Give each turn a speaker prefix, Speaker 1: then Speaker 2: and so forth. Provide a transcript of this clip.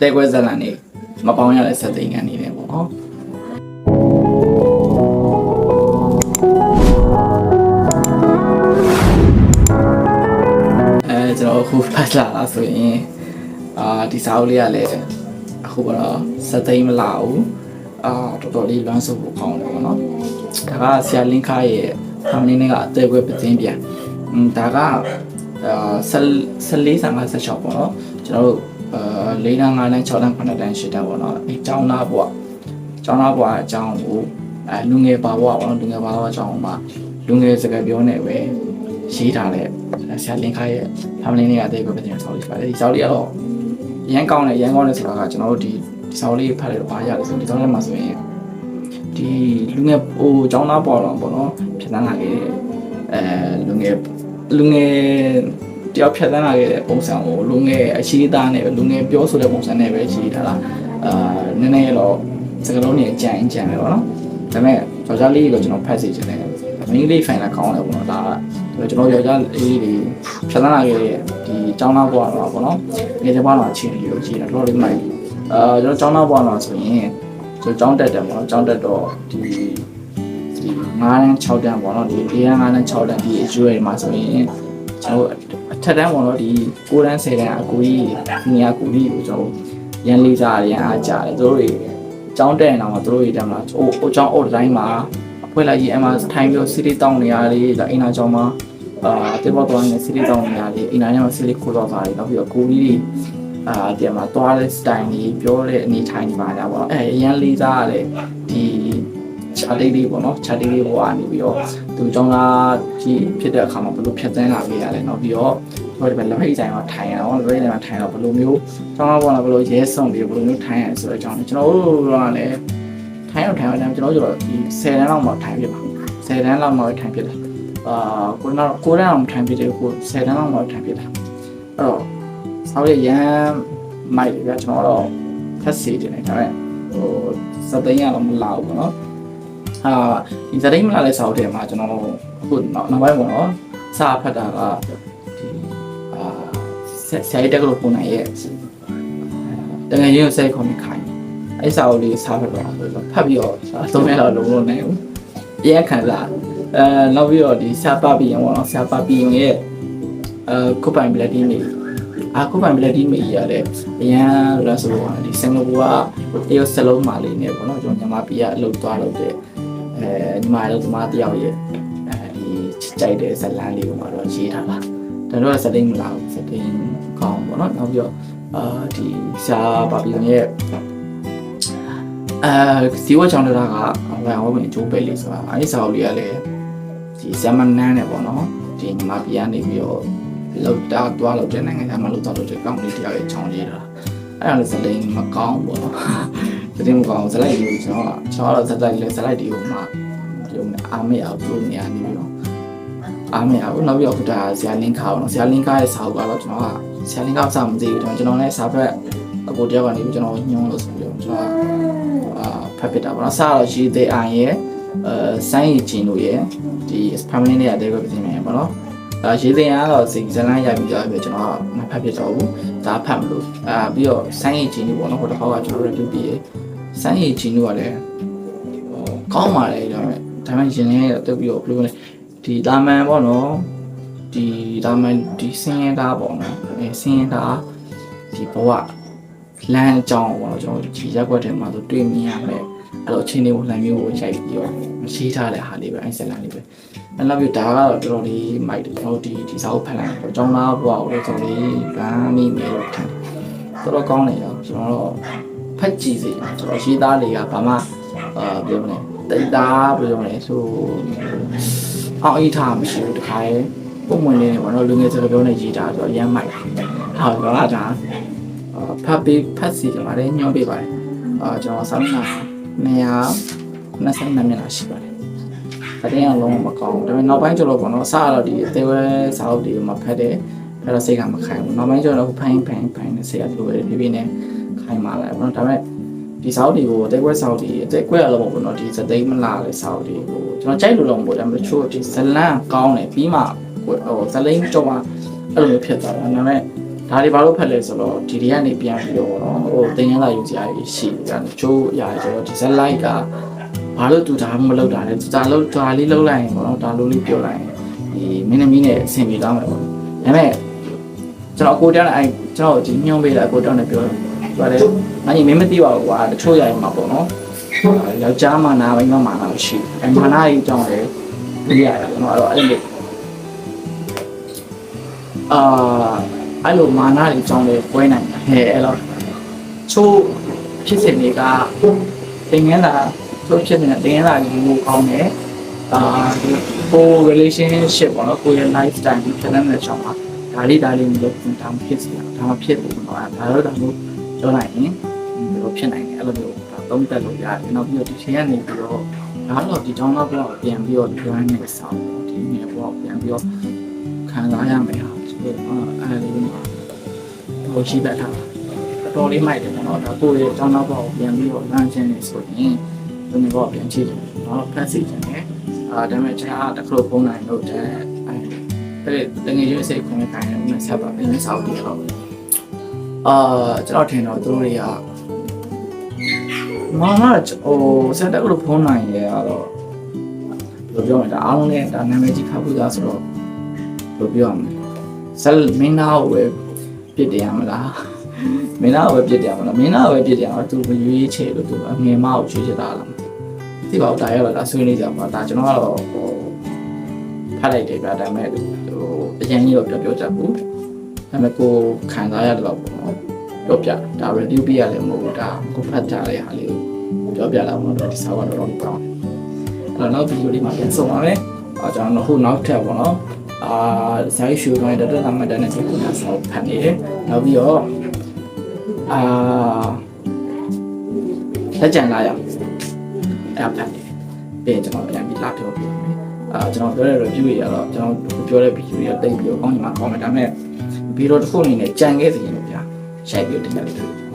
Speaker 1: တဲခွဲဇက်လန်နေမပေါင်းရတဲ့စက်သိန်းကန်နေတယ်ပေါ့နော်အဲကျွန်တော်အခုဖတ်လာတာဆိုရင်အာဒီစာအုပ်လေးကလည်းအခုကတော့စက်သိန်းမလာဘူးအာတော်တော်လေးလွမ်းဆုပ်ဖို့ကောင်းတယ်ပေါ့နော်ဒါကဆရာလင်းခါရဲ့ဖမ်းလေးနဲ့ကအသေးခွဲပသိန်းပြန်อืมဒါကအာ14 15 16ပေါ့နော်ကျွန်တော်တို့ အာ၄တန်း5တန်း6တန်း9တန်း10တန်းပေါ့နော်အဲကျောင်းသားဘွားကျောင်းသားဘွားအကြောင်းကိုအဲလူငယ်ပါဘွားပေါ့နော်လူငယ်ပါဘွားအကြောင်းမှာလူငယ်စကားပြောနေပဲရေးထားတဲ့ဆရာလင်းခါရဲ့ဖမ်းလေးနဲ့ကအသေးခွဲပသိန်းဆောက်လေးပါတယ်ဒီဆောက်လေးကတော့ရန်ကောင်းတယ်ရန်ကောင်းတယ်ဆိုတာကကျွန်တော်တို့ဒီဒီဆောင်လေးဖတ်လိုက်တော့ဘာရလဲဆိုဒီဆောင်ထဲမှာဆိုရင်ဒီလူငယ်ဟိုចောင်းသားပေါ်တော့ပေါ့နော်ဖြတ်သန်းလာခဲ့တဲ့အဲလူငယ်လူငယ် တယောက်ဖြတ်သန်းလာခဲ့တဲ့ပုံစံကိုလူငယ်အရှိသားနဲ့လူငယ်ပြောဆိုတဲ့ပုံစံနဲ့ပဲရှိထားတာအာနည်းနည်းတော့စကလုံးနေအကြံအကြံပဲပေါ့နော်ဒါပေမဲ့ယောက်ျားလေးကိုကျွန်တော်ဖတ်စီချင်တယ်မိန်းကလေးဖိုင်လာကောင်းတယ်ပေါ့နော်ဒါကကျွန်တော်ယောက်ျားလေးတွေဖြတ်သန်းလာခဲ့တဲ့ဒီចောင်းသားပေါ်တော့ပေါ့နော်ငယ်တဲ့ဘွားတော့ချင်းလေးကိုကြည့်တာတော်တော်လေးမိုက်အာကျွန်တော်ចောင်းသားပေါ်တော့ဆိုရင်ကျွန်တော်ចောင်းတက်တယ်ပေါ့နော်ចောင်းတက်တော့ဒီဒီ9တန်း6တန်းပေါ့နော်ဒီ4တန်း9တန်း6တန်းဒီအကျွေးတွေမှာဆိုရင်ကျွန်တော် အထက်တန်းပေါ့နော်ဒီ9တန်း10တန်းအကူကြီးညီအကူကြီးကိုကျွန်တော်ရန်လေးစားရန်အားကြတယ်သူတို့တွေကျောင်းတက်နေတော့မှသူတို့တွေတက်မလားဟိုဟိုကျောင်းအော်တိုင်းမှာအဖွဲ့လိုက်ကြီးအမှထိုင်းပြီးစီးရီတောင်းနေရလေးဒါအိမ်နာကျောင်းမှာအာတေဘောတော်နေစီးရီတောင်းနေရလေးအိမ်နာကျောင်းမှာစီးရီခိုးတော့တာလေးနောက်ပြီးတော့ကိုကြီးတွေအာဒီမှာတွားတဲ့ style ကြီးပြောတဲ့အနေထိုင်နေပါကြပါတော့အဲအရန်လေးစားရတယ်ဒီ ခြားတိတ်လေးပေါ့နော်ခြားတိတ်လေးပေါ်ကနေပြီးတော့သူကျောင်းသားကြီးဖြစ်တဲ့အခါမှာဘယ်လိုဖြတ်သန်းလာခဲ့ရလဲနော်ပြီးတော့ကျွန်တော်ဒီမှာလက်ဖိတ်ဆိုင်မှာထိုင်ရအောင်လက်ဖိတ်ဆိုင်မှာထိုင်တော့ဘယ်လိုမျိုးကျောင်းသားပေါ်လာဘယ်လိုရဲဆုံးပြီးဘယ်လိုမျိုးထိုင်ရလဲဆိုတော့ကျွန်တော်ကျွန်တော်တို့ကလည်းထိုင်အောင်ထိုင်အောင်ကျွန်တော်တို့ဒီ10တန်းလောက်မှထိုင်ပြပါ10တန်းလောက်မှထိုင်ပြတယ်အာကိုနာကိုရအောင်ထိုင်ပြတယ်ကို10တန်းလောက်မှထိုင်ပြတာအဲ့တော့ဆောက်ရရန်မိုက်တယ်ဗျာကျွန်တော်တော့ဖက်စီတင်နေဒါပေမဲ့ဟိုစသိန်းရတော့မလာဘူးပေါ့နော် အာဒီစသိန်းမလာတဲ့ဆောက်တယ်မှာကျွန်တော်အခုနောက်နောက်ပိုင်းပေါ့နော်စာဖတ်တာကဒီအာဆက်ဆရာကြီးတက်ကလို့ပုံနိုင်ရဲ့တကယ်ချင်းကိုစိတ်ခုံခိုင်းအဲ့စာအုပ်လေးစာဖတ်တော့ဖတ်ပြီးတော့သုံးရတော့လုံးလုံးနိုင်ဘူးအရင်ခံစားအဲနောက်ပြီးတော့ဒီဆာပါပီယံပေါ့နော်ဆာပါပီယံရဲ့အဲကုပိုင်ဘလက်တီနေအာကုပိုင်ဘလက်တီမေကြီးရတယ်အရန်လို့ဆိုတော့ဒီစင်ကာပူကတရုတ်စလုံးမာလေးနေပေါ့နော်ကျွန်တော်ညီမပီကအလုပ်သွားလုပ်တဲ့ အဲညီမတို့ဒီမတယောက်ရဲ့အဲဒီကြိုက်တဲ့ဇလန်းလေးကိုမှတော့ရေးထားပါဒါတော့စတိန်မလာဘူးစတိန်ကောင်းပေါ့နော်နောက်ပြီးတော့အာဒီဆာပါပီယံရဲ့အဲစီဝါချောင်းတရာကဝယ်ဝယ်ဝင်ကျိုးပဲလေးဆိုတာအဲဒီစာအုပ်လေးကလည်းဒီဇမန်နန်းနဲ့ပေါ့နော်ဒီညီမပီကနေပြီးတော့လောက်တာတွားလောက်တဲ့နိုင်ငံသားမလို့တော့တဲ့ကောင်းလေးတယောက်ရဲ့ချောင်းလေးတာအဲ့ဒါလည်းစတိန်မကောင်းပေါ့နော်စ တိန်မကောင်းဇလိုက်လေးကျွန်တော်ကကျွန်တော်တော့ဇက်လိုက်လေဇလိုက်ဒီကိုမှဒီလိုအားမေအောင်ပြုနေရနေပြီးတော့အားမေအောင်နောက်ပြီးတော့ဒါဆရာလင်းခါပေါ့နော်ဆရာလင်းခါရဲ့စာအုပ်ကတော့ကျွန်တော်ကဆရာလင်းခါစာမသိဘူးကျွန်တော်လည်းစာဖက်အကိုတယောက်ကနေပြီးကျွန်တော်ညွှန်းလို့ဆိုပြီးတော့ကျွန်တော်အာဖတ်ပြတာပေါ့နော်စာတော့ရှိသေးအိုင်ရဲ့အဲဆိုင်းရီချင်းတို့ရဲ့ဒီ family နဲ့ရတဲ့ကိုပြင်နေပေါ့နော် ဒါရေးသိရင်ကတော့စိတ်ဇလန်းရိုက်ပြီးတော့ပဲကျွန်တော်ကမဖတ်ဖြစ်တော့ဘူးဒါဖတ်မလို့အာပြီးတော့ဆိုင်းရီချင်းတို့ပေါ့နော်ဟိုတစ်ခါကကျွန်တော် review ပြီးရဆိုင်းရီချင်းတို့ကလည်းဟိုကောင်းပါလေဒါပေမဲ့ဒါပေမဲ့ရင်ထဲတက်ပြီးတော့ဘယ်လိုလဲဒီလာမန်ပေါ့နော်ဒီလာမန်ဒီစင်းရတာပေါ့နော်အဲစင်းရတာဒီဘဝလမ်းအကြောင်းပေါ့နော်ကျွန်တော်ဒီရက်ွက်ထဲမှာဆိုတွေ့မြင်ရမယ်အဲ့လိုအချိန်လေးကိုလှမ်းမျိုးကိုရိုက်ပြီးတော့မရှိထားတဲ့ဟာလေးပဲအဲ့ဆက်လန်လေးပဲ အဲ့လောက်ပြီးဒါကတော့တော်တော်လေးမိုက်တယ်ကျွန်တော်ဒီဒီစာအုပ်ဖတ်လိုက်တော့ကျောင်းသားဘဝကိုလည်းကျွန်တော်လေးဗန်းမိနေတော့ထင်တော်တော်ကောင်းတယ်တော့ကျွန်တော်တော့ဖတ်ကြည့်စီကျွန်တော်ရေးသားတွေကဘာမှအာပြောမလဲတိတ်သားပြောမလဲဆိုအောင်အိထားမရှိဘူးတခါရဲ့ပုံမှန်လေးနဲ့ပေါ့နော်လူငယ်စကားပြောနေရေးတာဆိုတော့ရမ်းမိုက်ဟာတော့လားဒါဖတ်ပြီးဖတ်စီကြပါတယ်ညှောပေးပါတယ်အာကျွန်တော်စာမျက်နှာ200 22မျက်နှာရှိပါတယ်။ အတင်းအလုံးမကောင်းဘူး။ဒါပေမဲ့နောက်ပိုင်းကျတော့ပေါ့နော်အစတော့ဒီအသေးဝဲစာအုပ်တွေမှာဖတ်တယ်။အဲ့တော့စိတ်ကမခိုင်ဘူး။နောက်ပိုင်းကျတော့ဖိုင်းဖိုင်းဖိုင်းနဲ့စိတ်ကဒီလိုပဲဖြည်းဖြည်းနဲ့ခိုင်မာလာတယ်ပေါ့နော်။ဒါပေမဲ့ဒီစာအုပ်တွေကိုအသေးဝဲစာအုပ်တွေအသေးကွဲအလုံးပေါ့နော်ဒီစသိမ်းမလာတဲ့စာအုပ်တွေကိုကျွန်တော်ကြိုက်လို့တော့မဟုတ်ဘူး။ဒါပေမဲ့ချို့ဒီဇလန်ကောင်းတယ်ပြီးမှဟိုဇလိန်ကြောမှာအဲ့လိုမျိုးဖြစ်သွားတယ်။ဒါပေမဲ့ဒါတွေဘာလို့ဖတ်လဲဆိုတော့ဒီတွေကနေပြန်ပြီးတော့ပေါ့နော်ဟိုသင်္ကန်းလာယူစရာကြီးရှိတယ်။ချိုးအရာတွေဆိုတော့ဒီဇက်လိုက်က ဘာလို့သူဒါမလုပ်တာလဲသူဒါလုပ်ဒါလေးလုပ်လိုက်ရင်ပေါ့နော်ဒါလိုလေးပြောလိုက်ရင်ဒီမင်းသမီးနဲ့အဆင်ပြေသွားမှာပေါ့။ဒါပေမဲ့ကျွန်တော်အကိုတောင်းတဲ့အဲကျွန်တော်ဒီညွှန်ပေးတာအကိုတောင်းနေပြောတယ်။ဘာလဲ။အညီမင်းမသိပါဘူးကွာတချို့ရရင်မှာပေါ့နော်။ယောက်ျားမာနာမိန်းမမာနာမရှိဘူး။အဲမာနာကြီးအကြောင်းလေသိရတယ်ပေါ့နော်အဲ့တော့အဲ့လိုအာအဲ့လိုမာနာကြီးအကြောင်းလေပွဲနိုင်တယ်ဟဲ့အဲ့တော့ချို့ဖြစ်စဉ်တွေကသင်ငန်းလာ ချို့ဖြစ်နေတဲ့သင်ငန်းလာကြီးကိုကောင်းတယ်အာကို relationship ပေါ့နော်ကိုရဲ့ lifestyle ကိုဖြစ်နေတဲ့ချောင်းမှာဒါလေးဒါလေးမျိုးဒါမှဖြစ်စီဒါမှဖြစ်ဘူးပေါ့နော်ဒါတော့ဒါမျိုးပြောလိုက်ရင်ဒီလိုဖြစ်နိုင်တယ်အဲ့လိုမျိုးဒါသုံးသက်လို့ရတယ်နောက်ပြီးတော့ဒီချိန်ကနေပြီးတော့ဒါတော့ဒီကြောင်းတော့ပြောပြန်ပြီးတော့ plan နဲ့ဆောင်းဒီနေပေါ့ပြန်ပြီးတော့ခံစားရမယ်ဟာဆိုတော့အဲ့ဒီမှာဟိုရှိတတ်တာတော်တော်လေးမိုက်တယ်ပေါ့နော်ဒါကိုယ့်ရဲ့ကြောင်းတော့ပေါ့ပြန်ပြီးတော့လမ်းချင်းနေဆိုရင် ဒီနေ့ပေါ့ပြန်ကြည့်တယ်နော်ဖတ်စီခြင်းနဲ့အာဒါပေမဲ့ကျွန်တော်တခလို့ပုံနိုင်လို့တဲ့အဲ့ဒါတကယ်ရွေးစိတ်ခွင့်ခိုင်းတယ်မဆက်ပါဘူးမဆောက်ပြီးတော့အာကျွန်တော်ထင်တော့သူတို့တွေကမာမဟိုစက်တက်လို့ဖုန်းနိုင်ရတော့ဘယ်လိုပြောမလဲဒါအားလုံးနဲ့ဒါနာမည်ကြီးခါဘူးသားဆိုတော့ဘယ်လိုပြောရမလဲဆယ်မင်းသားကိုပဲပြစ်တယ်ရမလားမင်းသားကိုပဲပြစ်တယ်ရမလားမင်းသားကိုပဲပြစ်တယ်ရမလားသူမရွေးချယ်လို့သူအငယ်မကိုရွေးချယ်တာလား ဒီပါတော့တာရပါလားဆွေးနေကြပါဒါကျွန်တော်ကတော့ဟိုဖတ်လိုက်တယ်ဗျာဒါပေမဲ့ဟိုအရင်ကြီးတော့ပြောပြောချက်ဘူးဒါပေမဲ့ကိုခံစားရတော့ပေါ့နော်ပြောပြဒါ review ပြရလည်းမဟုတ်ဘူးဒါကိုဖတ်ကြတဲ့ဟာလေးကိုပြောပြလာမှာတော့ဒီစာကတော့တော့ကောင်းတယ်အဲ့တော့နောက်ဗီဒီယိုလေးမှာပြန်ဆုံးပါမယ်အဲကျွန်တော်တို့နောက်ထပ်ပေါ့နော်အာဇိုင်းရှူတော့တက်တက်အမှတ်တမ်းနဲ့ဒီကုနာဆောက်ဖတ်နေတယ်နောက်ပြီးတော့အာလက်ကြံလာရအောင် အဲ့ဖတ်နေတယ်ပြီးရင်ကျွန်တော်ပြန်ပြီးလာပြောပြမယ်အာကျွန်တော်ပြောတဲ့ review တွေကတော့ကျွန်တော်ပြောတဲ့ video တွေတိတ်ပြီးတော့ကောင်းညီမှာကောင်းတယ်ဒါပေမဲ့ဗီဒီယိုတစ်ခုအနေနဲ့ကြံခဲ့စီရင်လို့ဗျာရိုက်ပြီးတင်ပြလိုက်တာ